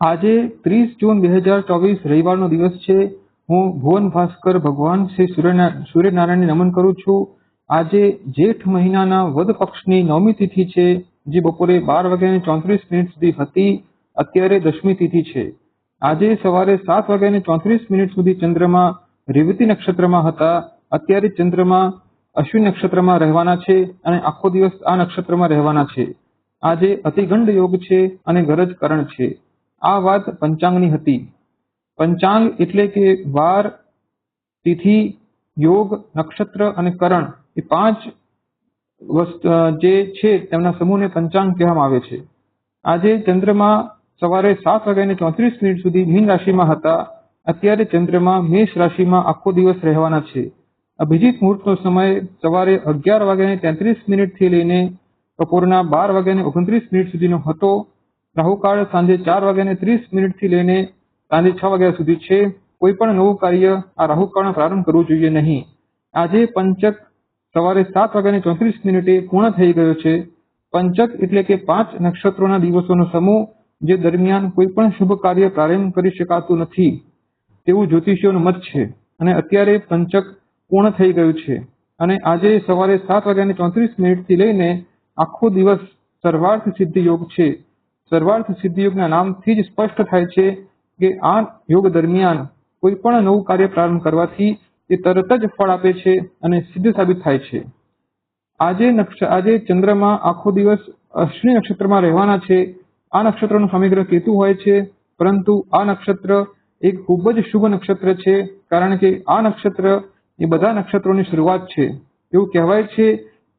આજે ત્રીસ જૂન બે હજાર ચોવીસ રવિવારનો દિવસ છે. હું ભુવન ભાસ્કર ભગવાન શ્રી સૂર્યના, સૂર્યનારાયણને નમન કરું છું. આજે જેઠ મહિનાના વદ પક્ષની નવમી તિથિ છે, જે બપોરે બાર વાગ્યાને ચોત્રીસ મિનિટ સુધી હતી. અત્યારે દસમી તિથિ છે. આજે સવારે સાત વાગ્યાને ચોત્રીસ મિનિટ સુધી ચંદ્રમા રેવતી નક્ષત્રમાં હતા. અત્યારે ચંદ્રમા અશ્વિન નક્ષત્રમાં રહેવાના છે અને આખો દિવસ આ નક્ષત્રમાં રહેવાના છે. આજે અતિગંડ યોગ છે અને ગરજ કરણ છે. આ વાત પંચાંગની હતી. પંચાંગ એટલે કે વાર, તિથિ, યોગ, નક્ષત્ર અને કરણ એ પાંચ જે છે તેમના સમૂહને પંચાંગ કહેવામાં આવે છે. આજે ચંદ્રમા સવારે સાત વાગ્યાને ચોત્રીસ મિનિટ સુધી મીન રાશિમાં હતા. અત્યારે ચંદ્રમા મેષ રાશિમાં આખો દિવસ રહેવાના છે. અભિજીત મુહૂર્તનો સમય સવારે અગિયાર વાગ્યાને તેત્રીસ મિનિટથી લઈને બપોરના બાર વાગ્યાને ઓગણત્રીસ મિનિટ સુધીનો હતો. રાહુકાળ સાંજે ચાર વાગ્યાને ત્રીસ મિનિટથી લઈને સાંજે છ વાગ્યા સુધી છે. કોઈ પણ નવું કાર્ય આ રાહુકાળમાં પ્રારંભ કરવું જોઈએ નહીં. આજે પંચક સવારે સાત વાગ્યાને ચોત્રીસ મિનિટે પૂર્ણ થઈ ગયો છે. પંચક એટલે કે પાંચ નક્ષત્રોના દિવસોનો સમૂહ જે દરમિયાન કોઈ પણ શુભ કાર્ય પ્રારંભ કરી શકાતું નથી. તેવું જ્યોતિષીઓનું મત છે અને અત્યારે પંચક પૂર્ણ થઈ ગયું છે. અને આજે સવારે સાત વાગ્યાને ચોત્રીસ મિનિટથી લઈને આખો દિવસ સર્વાર્થ સિદ્ધિ યોગ છે. સર્વાર્થ સિદ્ધિ યોગના નામથી જ સ્પષ્ટ થાય છે કે આ યોગ દરમિયાન કોઈ પણ નવું કાર્ય પ્રારંભ કરવાથી તે તરત જ ફળ આપે છે અને સિદ્ધ સાબિત થાય છે. આજે આજે ચંદ્રમાં આખો દિવસ અશ્વિની નક્ષત્રમાં રહેવાના છે. આ નક્ષત્રનો સમગ્ર કેતુ હોય છે, પરંતુ આ નક્ષત્ર એક ખૂબ જ શુભ નક્ષત્ર છે, કારણ કે આ નક્ષત્ર એ બધા નક્ષત્રોની શરૂઆત છે. એવું કહેવાય છે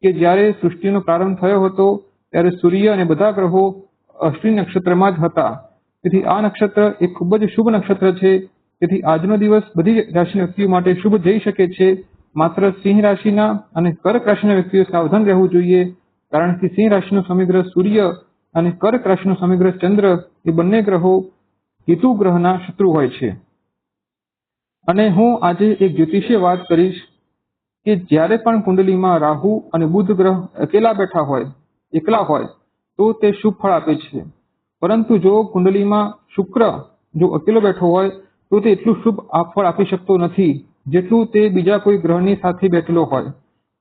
કે જ્યારે સૃષ્ટિનો પ્રારંભ થયો હતો, ત્યારે સૂર્ય અને બધા ગ્રહો અશ્વિની નક્ષત્રમાં જ હતા. તેથી આ નક્ષત્ર એ ખૂબ જ શુભ નક્ષત્ર છે. તેથી આજનો દિવસ બધી રાશિના વ્યક્તિઓ માટે શુભ જઈ શકે છે. માત્ર સિંહ રાશિના અને કર્ક રાશિના વ્યક્તિઓ સાવધાન રહેવું જોઈએ. કારણ કે સિંહ રાશિનો સમગ્ર સૂર્ય અને કર્ક રાશિનો સમગ્ર ચંદ્ર એ બંને ગ્રહો કેતુ ગ્રહના શત્રુ હોય છે. અને હું આજે એક જ્યોતિષીય વાત કરીશ કે જ્યારે પણ કુંડલીમાં રાહુ અને બુધ ગ્રહ અકેલા બેઠા હોય, એકલા હોય તો તે શુભ ફળ આપે છે. પરંતુ જો કુંડલીમાં શુક્ર જો અકેલો બેઠો હોય, તો તે એટલું શુભ ફળ આપી શકતો નથી જેટલું તે બીજા કોઈ ગ્રહની સાથે બેઠેલો હોય.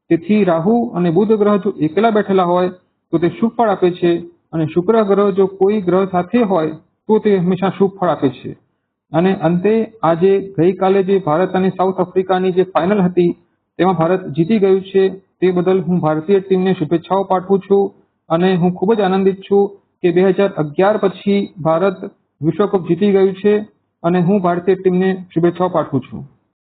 તેથી રાહુ અને બુધ ગ્રહ જો એકલા બેઠેલા હોય, તો તે શુભ ફળ આપે છે અને શુક્ર ગ્રહ જો કોઈ ગ્રહ સાથે હોય, તો તે હંમેશા શુભ ફળ આપે છે. અને અંતે આજે ગઈકાલે જે ભારત અને સાઉથ આફ્રિકાની જે ફાઇનલ હતી, તેમાં ભારત જીતી ગયું છે. તે બદલ હું ભારતીય ટીમને શુભેચ્છાઓ પાઠવું છું. અને હું ખૂબ જ આનંદિત છું કે બે હજાર અગિયાર પછી ભારત વિશ્વકપ જીતી ગયું છે અને હું ભારતીય ટીમને શુભેચ્છાઓ પાઠવું છું.